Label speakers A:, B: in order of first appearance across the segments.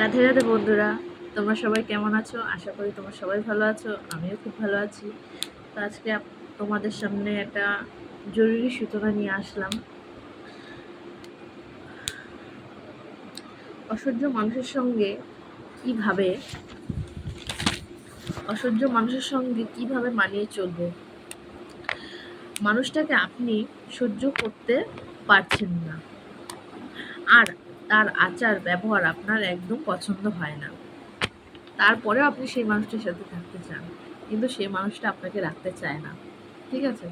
A: রাধে রাধে বন্ধুরা, তোমরা সবাই কেমন আছো? আশা করি তোমরা সবাই ভালো আছো, আমিও খুব ভালো আছি। তো আজকে তোমাদের সামনে একটা জরুরি সূচনা নিয়ে আসলাম। অসহ্য মানুষের সঙ্গে কীভাবে অসহ্য মানুষের সঙ্গে কীভাবে মানিয়ে চলবো? মানুষটাকে আপনি সহ্য করতে পারছেন না। আর তার আচার, ব্যবহার আপনার একদম পছন্দ হয় না। তারপরেও আপনি সেই মানুষটার সাথে থাকতে চান, কিন্তু সেই মানুষটা আপনাকে রাখতে চায় না, ঠিক আছে?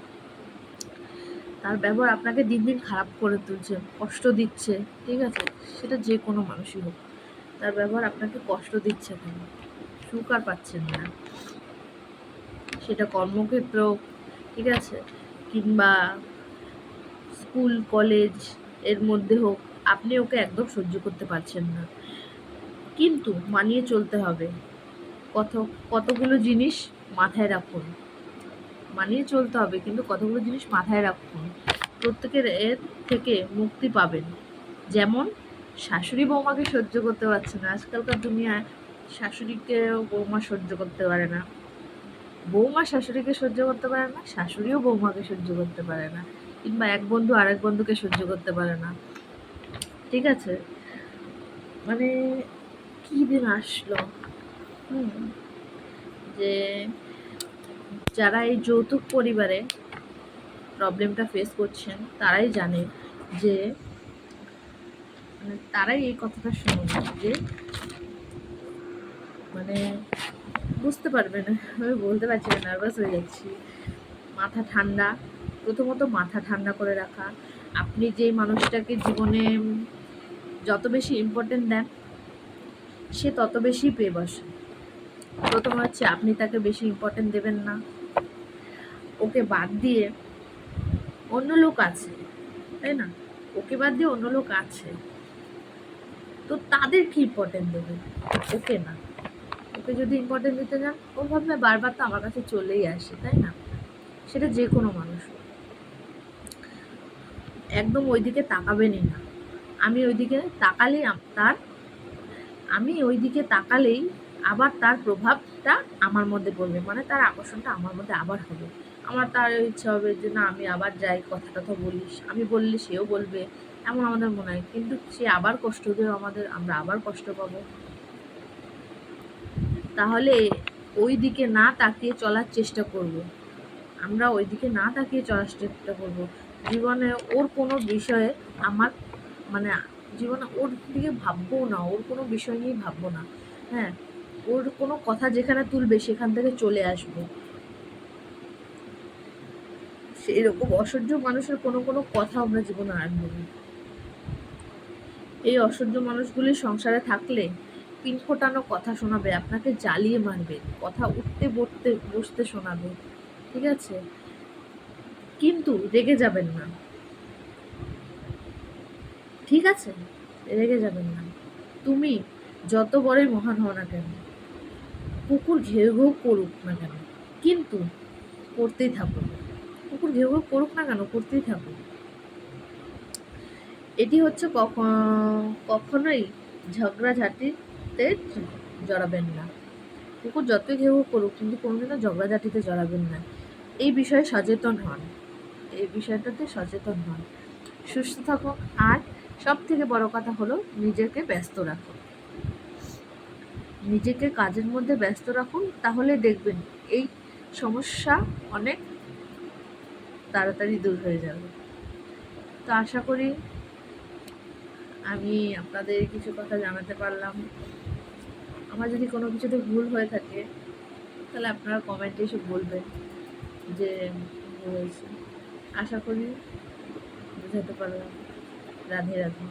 A: তার ব্যবহার আপনাকে দিন দিন খারাপ করে তুলছে, কষ্ট দিচ্ছে, ঠিক আছে? সেটা যে কোনো মানুষই হোক, তার ব্যবহার আপনাকে কষ্ট দিচ্ছে কেন? সুখ আর পাচ্ছেন না। সেটা কর্মক্ষেত্র ঠিক আছে? কিংবা স্কুল, কলেজের মধ্যে হোক আপনি ওকে একদম সহ্য করতে পারছেন না। কিন্তু মানিয়ে চলতে হবে। কত, কতগুলো জিনিস মাথায় রাখুন। মানিয়ে চলতে হবে, কিন্তু কতগুলো জিনিস মাথায় রাখুন। প্রত্যেকের এর থেকে মুক্তি পাবেন। যেমন, শাশুড়ি বৌমাকে সহ্য করতে পারছে না। আজকালকার দুনিয়ায় শাশুড়িকেও বৌমা সহ্য করতে পারে না। বৌমা শাশুড়িকে সহ্য করতে পারে না, শাশুড়িও বৌমাকে সহ্য করতে পারে না। কিংবা এক বন্ধু আরেক বন্ধুকে সহ্য করতে পারে না। ঠিক আছে? মানে কি দিন আসলো? হুম। যে যারা এই যৌতুক পরিবারে প্রবলেমটা ফেস করছেন, তারাই জানে যে মানে তারাই এই কথাটা শুনুন যে মানে বুঝতে পারবে না। আমি বলতে পারছি না নার্ভাস হয়ে যাচ্ছি। মাথা ঠান্ডা। প্রথমত মাথা ঠান্ডা করে রাখা। আপনি যে মানুষটাকে জীবনে যত বেশি ইম্পর্টেন্ট দেন, সে তত বেশি পেয়ে বসে। প্রথম হচ্ছে আপনি তাকে বেশি ইম্পর্টেন্ট দেবেন না। ওকে বাদ দিয়ে অন্য লোক আছে, তাই না? ওকে বাদ দিয়ে অন্য লোক আছে। তো তাদের কি ইম্পর্টেন্ট দেবেন? ওকে না। ওকে যদি ইম্পর্টেন্ট দিতে যান, ও ভাববে বারবার তো আমার কাছে চলেই আসে, তাই না? সেটা যে কোনো মানুষ। একদম ওইদিকে তাকাবেনই না। আমি ওইদিকে তাকালেই তার, আমি ওইদিকে তাকালেই আবার তার প্রভাবটা আমার মধ্যে পড়বে। মানে তার আকর্ষণটা আমার মধ্যে আবার হবে। আমার তার ইচ্ছা হবে যে, না, আমি আবার যাই, কথা টথা বলিস। আমি বললে সেও বলবে। এমন আমাদের মনে হয়। কিন্তু সে আবার কষ্ট দেবে আমাদের, আমরা আবার কষ্ট পাবো। তাহলে ওই দিকে না তাকিয়ে চলার চেষ্টা করব। আমরা ওই দিকে না তাকিয়ে চলার চেষ্টা করব। জীবনে ওর কোনো বিষয়ে আমার মানে জীবনে ওর দিকে ভাববো না, ওর কোনো বিষয় নিয়ে ভাববো না। হ্যাঁ ওর কোনো কথা যেখানে তুলবে সেখান থেকে চলে আসব। সেই রকম অসহ্য মানুষের কোনো কোনো কথা আমরা জীবনে আনব না। এই অসহ্য মানুষগুলি সংসারে থাকলে পিন ফোটানো কথা শোনাবে, আপনাকে জ্বালিয়ে মারবে, কথা উঠতে বসতে বসতে শোনাবে, ঠিক আছে? কিন্তু রেগে যাবেন না। ঠিক আছে? রেগে যাবেন না। তুমি যত বড়ই মহান হও না কেন, কুকুর ঘেউ ঘেউ করুক না কেন, কিন্তু করতেই থাকো কুকুর ঘেউ ঘেউ করুক না কেন, করতেই থাকো এটি হচ্ছে কখন, কখনোই ঝগড়াঝাটিতে জড়াবেন না। কুকুর যতই ঘেউ করুক, কিন্তু কোনোদিনও ঝগড়াঝাটিতে জড়াবেন না। এই বিষয়ে সচেতন হন। এই বিষয়টাতে সচেতন হন। সুস্থ থাকুন। আর সব থেকে বড় কথা হলো নিজেকে ব্যস্ত রাখুন নিজেকে কাজের মধ্যে ব্যস্ত রাখুন তাহলে দেখবেন এই সমস্যা অনেক তাড়াতাড়ি দূর হয়ে যাবে। তো আশা করি আমি আপনাদের কিছু কথা জানাতে পারলাম। আমার যদি কোনো কিছুতে ভুল হয়ে থাকে, তাহলে আপনারা কমেন্টে এসে বলবেন যে ভুল হয়েছে। আশা করি বোঝাতে পারলাম। রাধে রাধে।